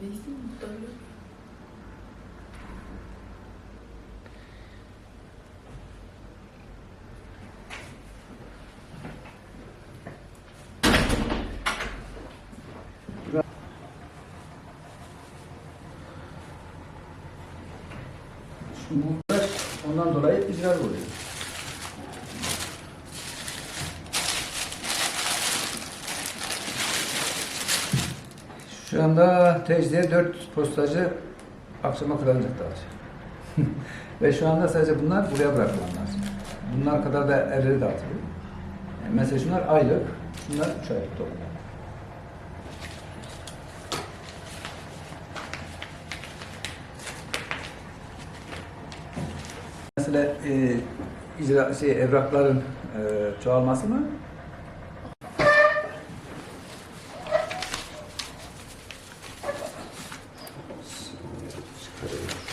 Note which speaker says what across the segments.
Speaker 1: Neyse
Speaker 2: bunlar ondan dolayı icra oluyor. Şu anda tecrübe 4 postacı akşama kadar dağıtacak. Ve şu anda sadece bunlar buraya bırakılanlar. Bunlar kadar da evleri dağıtılıyor. Yani mesela şunlar aylık, şunlar 3 aylık toplam. Mesela e, icra, şey, evrakların e, çoğalması mı? E,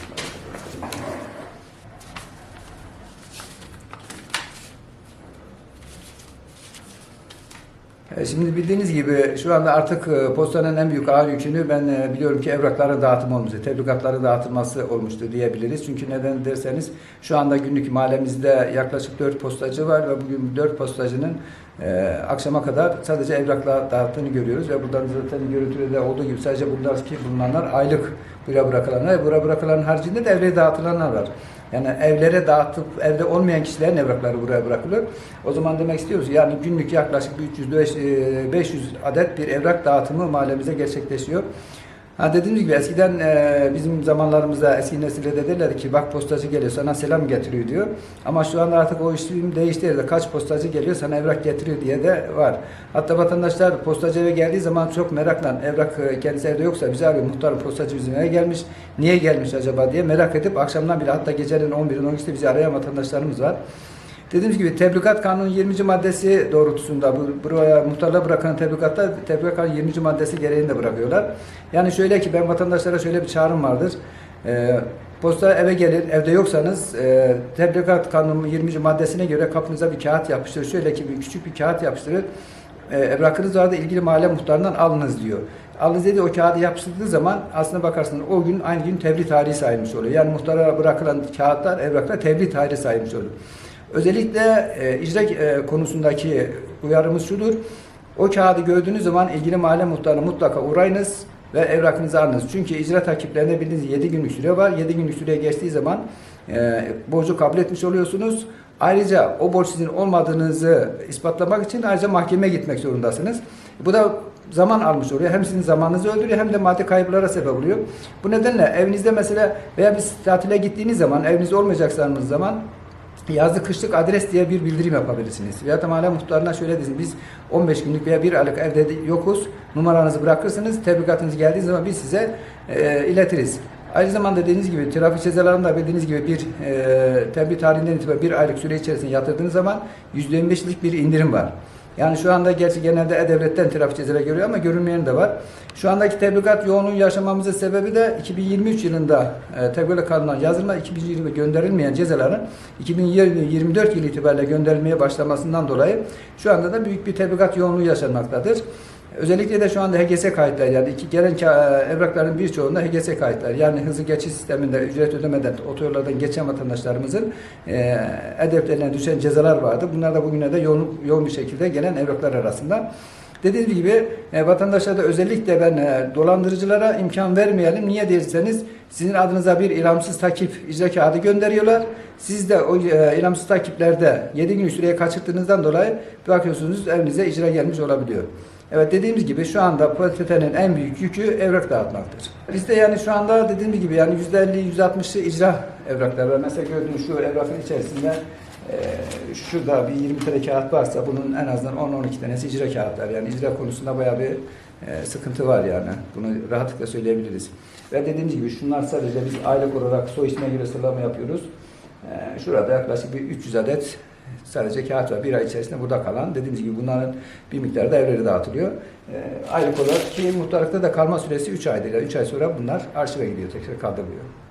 Speaker 2: Şimdi bildiğiniz gibi şu anda artık e, postanın en büyük ağır yükünü ben e, biliyorum ki evrakların dağıtımı olmuştu, tebligatların dağıtılması olmuştu diyebiliriz. Çünkü neden derseniz şu anda günlük mahallemizde yaklaşık 4 postacı var ve bugün 4 postacının e, akşama kadar sadece evrakla dağıttığını görüyoruz ve buradan zaten görüntüde de olduğu gibi sadece bunlar ki bulunanlar aylık buraya bırakılanlar ve buraya bırakılan haricinde de evlere dağıtılanlar var. Yani evlere dağıtıp evde olmayan kişilerin evrakları buraya bırakılıyor. O zaman demek istiyoruz yani günlük yaklaşık bir 300 500 adet bir evrak dağıtımı mahallemize gerçekleşiyor. Ha dediğimiz gibi eskiden e, bizim zamanlarımızda eski nesilde de derlerdi ki bak postacı geliyor sana selam getiriyor diyor. Ama şu anda artık o işlem değişti. De, kaç postacı geliyor sana evrak getiriyor diye de var. Hatta vatandaşlar postacı eve geldiği zaman çok merakla evrak e, kendisi evde yoksa bize abi muhtar postacı bizim eve gelmiş. Niye gelmiş acaba diye merak edip akşamdan bile hatta gecenin 11'in 12'sinde bizi arayan vatandaşlarımız var. Dediğimiz gibi tebligat kanunun 20. maddesi doğrultusunda bu buraya muhtarla bırakan tebligatta tebligat kanunun 20. maddesi gereğini de bırakıyorlar. Yani şöyle ki ben vatandaşlara şöyle bir çağrım vardır. Ee, posta eve gelir, evde yoksanız e, tebligat kanunun 20. maddesine göre kapınıza bir kağıt yapıştırır. Şöyle ki bir küçük bir kağıt yapıştırır. E, evrakınız vardı ilgili mahalle muhtarından alınız diyor. Alınız dedi o kağıdı yapıştırdığı zaman aslında bakarsınız o gün aynı gün tebliğ tarihi sayılmış oluyor. Yani muhtara bırakılan kağıtlar, evraklar tebliğ tarihi sayılmış oluyor. Özellikle e, icra e, konusundaki uyarımız şudur. O kağıdı gördüğünüz zaman ilgili mahalle muhtarına mutlaka uğrayınız ve evrakınızı alınız. Çünkü icra takiplerinde bildiğiniz 7 günlük süre var. 7 günlük süreye geçtiği zaman e, borcu kabul etmiş oluyorsunuz. Ayrıca o borç sizin olmadığınızı ispatlamak için ayrıca mahkemeye gitmek zorundasınız. Bu da zaman almış oluyor. Hem sizin zamanınızı öldürüyor hem de maddi kayıplara sebep oluyor. Bu nedenle evinizde mesela veya bir tatile gittiğiniz zaman evinizde olmayacaksanız zaman yazlık kışlık adres diye bir bildirim yapabilirsiniz. Veya da mahalle muhtarına şöyle desin biz 15 günlük veya bir aylık evde de yokuz numaranızı bırakırsınız tebligatınız geldiği zaman biz size e, iletiriz. Aynı zamanda dediğiniz gibi trafik cezalarında bildiğiniz gibi bir e, tebliğ tarihinden itibaren bir aylık süre içerisinde yatırdığınız zaman %25'lik bir indirim var. Yani şu anda gerçi genelde E-Devlet'ten trafik cezaları görüyor ama görünmeyen de var. Şu andaki tebligat yoğunluğu yaşamamızın sebebi de 2023 yılında e, tebligat kanununa yazılma 2020 gönderilmeyen cezaların 2024 yılı itibariyle gönderilmeye başlamasından dolayı şu anda da büyük bir tebligat yoğunluğu yaşanmaktadır. Özellikle de şu anda HGS kayıtları yani iki gelen e, evrakların birçoğunda HGS kayıtları yani hızlı geçiş sisteminde ücret ödemeden otoyollardan geçen vatandaşlarımızın e, edeplerine düşen cezalar vardı. Bunlar da bugüne de yoğun, yoğun bir şekilde gelen evraklar arasında. Dediğim gibi e, vatandaşlara da özellikle ben e, dolandırıcılara imkan vermeyelim. Niye derseniz sizin adınıza bir ilamsız takip icra kağıdı gönderiyorlar. Siz de o e, ilamsız takiplerde 7 gün süreye kaçırdığınızdan dolayı bakıyorsunuz evinize icra gelmiş olabiliyor. Evet dediğimiz gibi şu anda PTT'nin en büyük yükü evrak dağıtmaktır. Bizde yani şu anda dediğimiz gibi yani %50 %60'ı icra evraklar var. Mesela gördüğünüz şu evrakın içerisinde e, şurada bir 20 tane kağıt varsa bunun en azından 10-12 tanesi icra kağıtlar. Yani icra konusunda bayağı bir e, sıkıntı var yani. Bunu rahatlıkla söyleyebiliriz. Ve dediğimiz gibi şunlar sadece biz aylık olarak soy ismine göre sıralama yapıyoruz. E, şurada yaklaşık bir 300 adet sadece kağıt var. Bir ay içerisinde burada kalan. Dediğimiz gibi bunların bir miktarı da evlere dağıtılıyor. E, aylık olarak ki muhtarlıkta da kalma süresi 3 aydır. Yani 3 ay sonra bunlar arşive gidiyor. Tekrar kaldırılıyor.